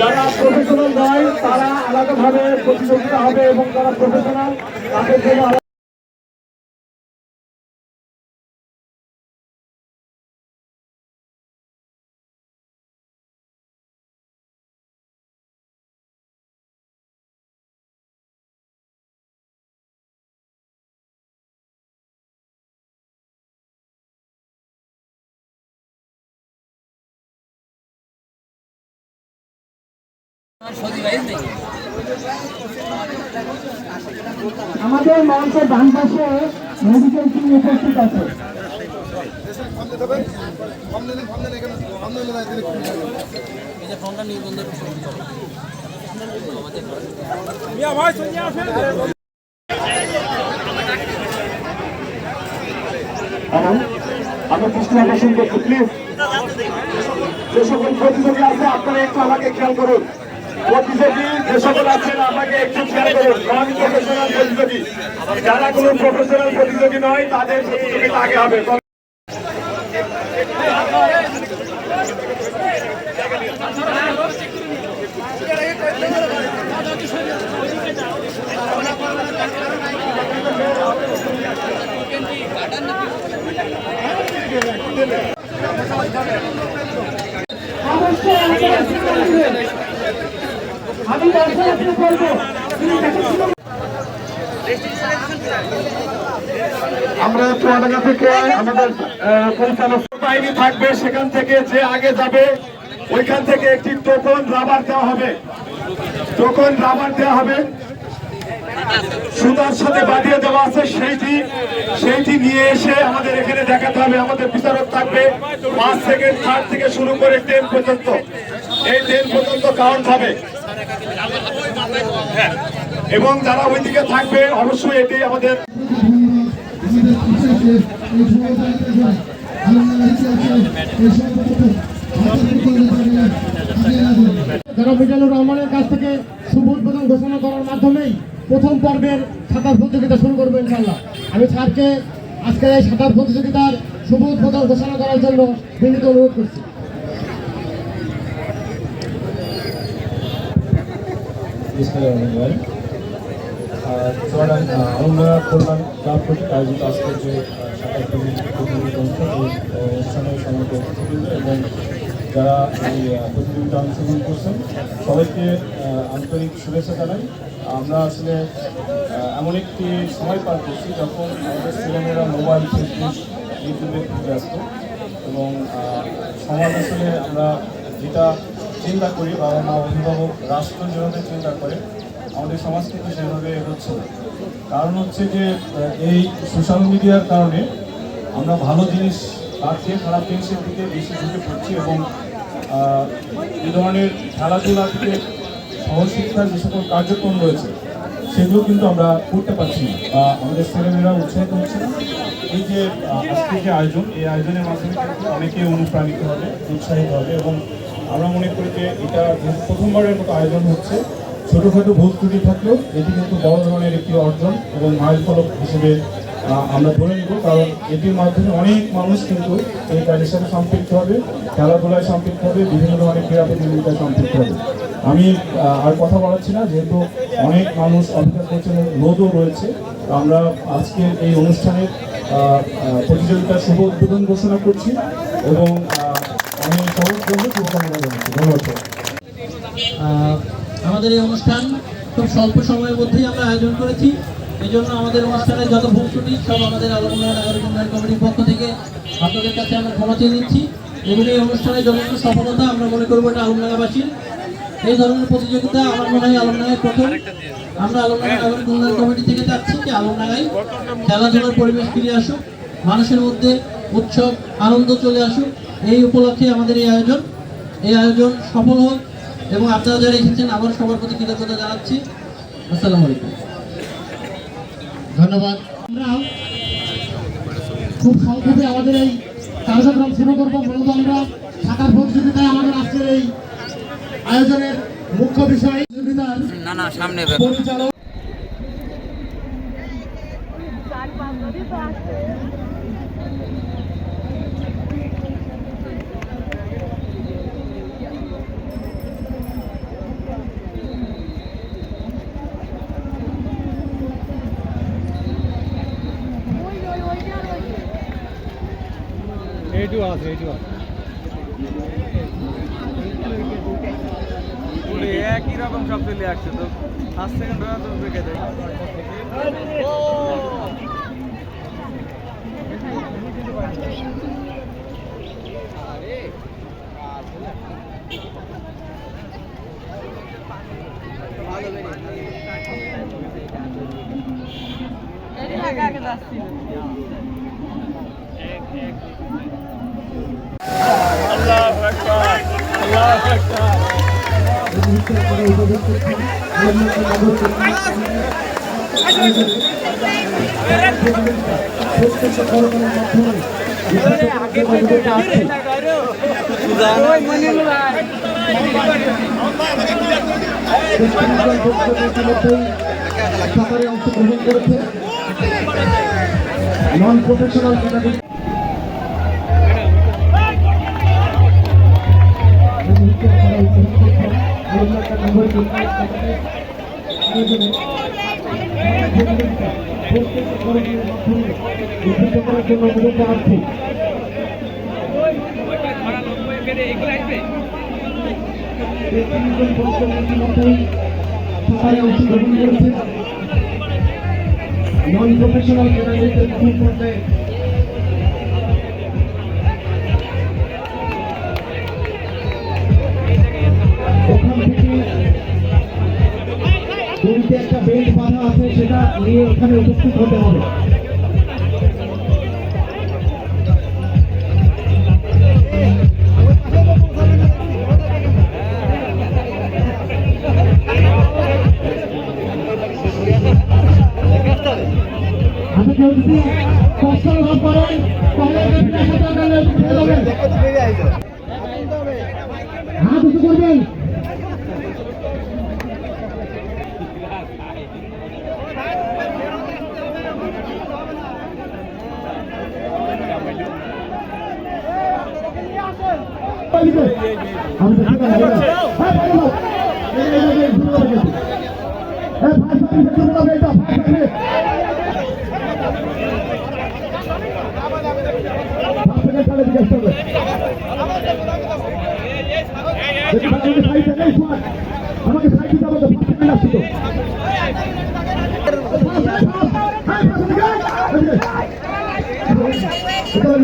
যারা প্রফেশনাল নয় তারা আলাদাভাবে প্রতিযোগিতা হবে এবং যারা প্রফেশনাল তাদের জন্য আমাদের মঞ্চের ডান পাশে মেডিকেল টিম উপস্থিত আছে। হ্যালো, আমি দৃষ্টি আকর্ষণ করছি প্লিজ যে সকল প্রতিযোগী আছে আপনারা একটু আমাকে খেয়াল করুন। প্রতিযোগী যে সকল আছেন, আমাকে একটু খেয়াল করুন নন প্রফেশনাল প্রতিযোগী যারা কোনো প্রফেশনাল প্রতিযোগী নয়, তাদের প্রতিযোগিতা আগে হবে অবশ্যই দিবেন। আমি আমরা চুয়াডাঙ্গা থেকে আমাদের পরিচালক বাহিনী থাকবে। সেখান থেকে যে আগে যাবে, ওইখান থেকে একটি টোকন রাবার দেওয়া হবে। টোকন রাবার দেওয়া হবে। সুতার সাথে বাঁধিয়ে দেওয়া আছে সেইটি। সেইটি নিয়ে এসে আমাদের এখানে দেখাতে হবে। আমাদের বিচারক থাকবে। পাঁচ সেকেন্ড থার্ড থেকে শুরু করে টেন পর্যন্ত। এই টেন পর্যন্ত কাউন্ট হবে। এবং যারা ওইদিকে থাকবে, অবশ্যই এটি আমাদের রহমানের কাছ থেকে শুভ উদ্বোধন ঘোষণা করার মাধ্যমেই প্রথম পর্বের সাঁতার প্রতিযোগিতা শুরু করব ইনশাল্লাহ আমি স্যারকে আজকে এই সাঁতার প্রতিযোগিতার শুভ উদ্বোধন ঘোষণা করার জন্য বিনীত অনুরোধ করছি। চুয়াডাঙ্গা আলমডাঙ্গা কল্যাণ ক্লাব কর্তৃক আয়োজিত আজকের যে সাঁতার প্রতিযোগিতা অনুষ্ঠান এই অনুষ্ঠানে সমবেত অতিথিবৃন্দ এবং যারা এই প্রতিযোগিতা অংশগ্রহণ করছেন, সবাইকে আন্তরিক শুভেচ্ছা জানাই। আমরা আসলে এমন একটি সময় পার করছি যখন আমাদের ছেলেমেয়েরা মোবাইল ফেসবুক ইউটিউবে খুব ব্যস্ত। এবং সমাজ আসলে আমরা যেটা চিন্তা করি, বাবা মা, অভিভাবক রাষ্ট্র যেভাবে চিন্তা করে, আমাদের সমাজ কিন্তু সেভাবে এগোচ্ছে কারণ হচ্ছে যে এই সোশ্যাল মিডিয়ার কারণে আমরা ভালো জিনিস, বাদ দিয়ে খারাপ জিনিসের দিকে বেশি ঝুঁকে পড়ছি এবং এ ধরনের খেলাধুলা থেকে সহশিক্ষার যে সকল কার্যক্রম রয়েছে সেগুলো কিন্তু আমরা করতে পারছি না। বা আমাদের ছেলেমেয়েরা উৎসাহিত হচ্ছে না। এই যে আজকে যে আয়োজন, এই আয়োজনের মাধ্যমে কিন্তু অনেকে অনুপ্রাণিত হবে, উৎসাহিত হবে এবং আমরা মনে করি যে এটা প্রথমবারের মতো আয়োজন হচ্ছে, ছোটোখাটো ভুল ত্রুটি থাকলেও এটি কিন্তু বড় ধরনের একটি অর্জন এবং মাইল ফলক হিসেবে আমরা ধরে নিব। কারণ এটির মাধ্যমে অনেক মানুষ কিন্তু এই কাজের সাথে সম্পৃক্ত হবে, খেলাধুলায় সম্পৃক্ত হবে, বিভিন্ন ধরনের ক্রীড়া প্রতিযোগিতায় সম্পৃক্ত হবে। আমি আর কথা বলাচ্ছি না, যেহেতু অনেক মানুষ অপেক্ষা করছেন রোদও রয়েছে। আমরা আজকের এই অনুষ্ঠানের প্রতিযোগিতার শুভ উদ্বোধন ঘোষণা করছি এবং আমি সবার জন্য শুভকামনা জানাচ্ছি। ধন্যবাদ আমাদের এই অনুষ্ঠান খুব স্বল্প সময়ের মধ্যেই আমরা আয়োজন করেছি। এই জন্য আমাদের অনুষ্ঠানের যত ভুল ত্রুটি সব আমাদের আলোচনা নাগরিক উন্নয়ন কমিটির পক্ষ থেকে আপনাদের কাছে আমরা ক্ষমা চেয়ে নিচ্ছি। এবং এই অনুষ্ঠানের যথেষ্ট সফলতা আমরা মনে করব এটা আলমডাঙ্গাবাসীর এই ধরনের প্রতিযোগিতা আমার মনে হয় আলমডাঙ্গায় প্রথম। আমরা আলমডাঙ্গা নাগরিক উন্নয়ন কমিটি থেকে চাচ্ছি যে আলমডাঙ্গায় খেলাধুলার পরিবেশ ফিরে আসুক মানুষের মধ্যে উৎসব আনন্দ চলে আসুক এই উপলক্ষে আমাদের এই আয়োজন। এই আয়োজন সফল হোক এবং আপনারা যারা এসেছেন আবার সবার প্রতি কৃতজ্ঞতা জানাচ্ছি। আসসালামু আলাইকুম। ধন্যবাদ। আমরাও খুব সংক্ষেপে আমাদের এই কার্যক্রম শুরু করব। মূলত আমরা সাঁতার প্রতিযোগিতায় আমাদের আজকের এই আয়োজনের মুখ্য বিষয় না না সামনে পরিচালক এইটো আছে এইটো আছে একই রকম সব চলে আসছে তো ফার্স্ট সেকেন্ড রোয়া তো রেখে দেয় সফরে অংশগ্রহণ করেছে নন প্রফেশনাল নন প্রফেশনাল ক্যাটাগরিতে প্রথম পর্যায়ে বেল্ট বাঁধা আছে সেটা নিয়ে এখানে উপস্থিত হতে হবে। যদি কষ্ট অনুভব করেন তাহলে হাত উঁচু করবেন আমি তো ঠিক আছে হ্যাঁ ভাই বলো এই এই এই শুরু করে গেছি হ্যাঁ ফাইভ সেকেন্ড শুরু হবে এটা ফাইভ সেকেন্ড ফাইভ সেকেন্ড চালে জিজ্ঞেস করবে দেখি ভাই, আমাকে শোন। আমাকে সাইড দিতে হবে তো ফাইভ সেকেন্ড আসছি তো হ্যাঁ, পাশে দিকে, এদিকে। এটা দিকে। সামনে সাইড থেকে। হ্যালো।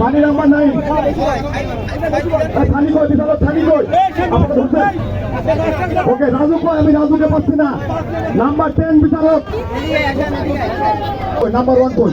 পানি নাম্বার নাই। থানি কই বিচারক থানি কই? ওকে রাজু কই? আমি রাজুকে পাচ্ছি না। নাম্বার টেন বিচারক নাম্বার ওয়ান কই?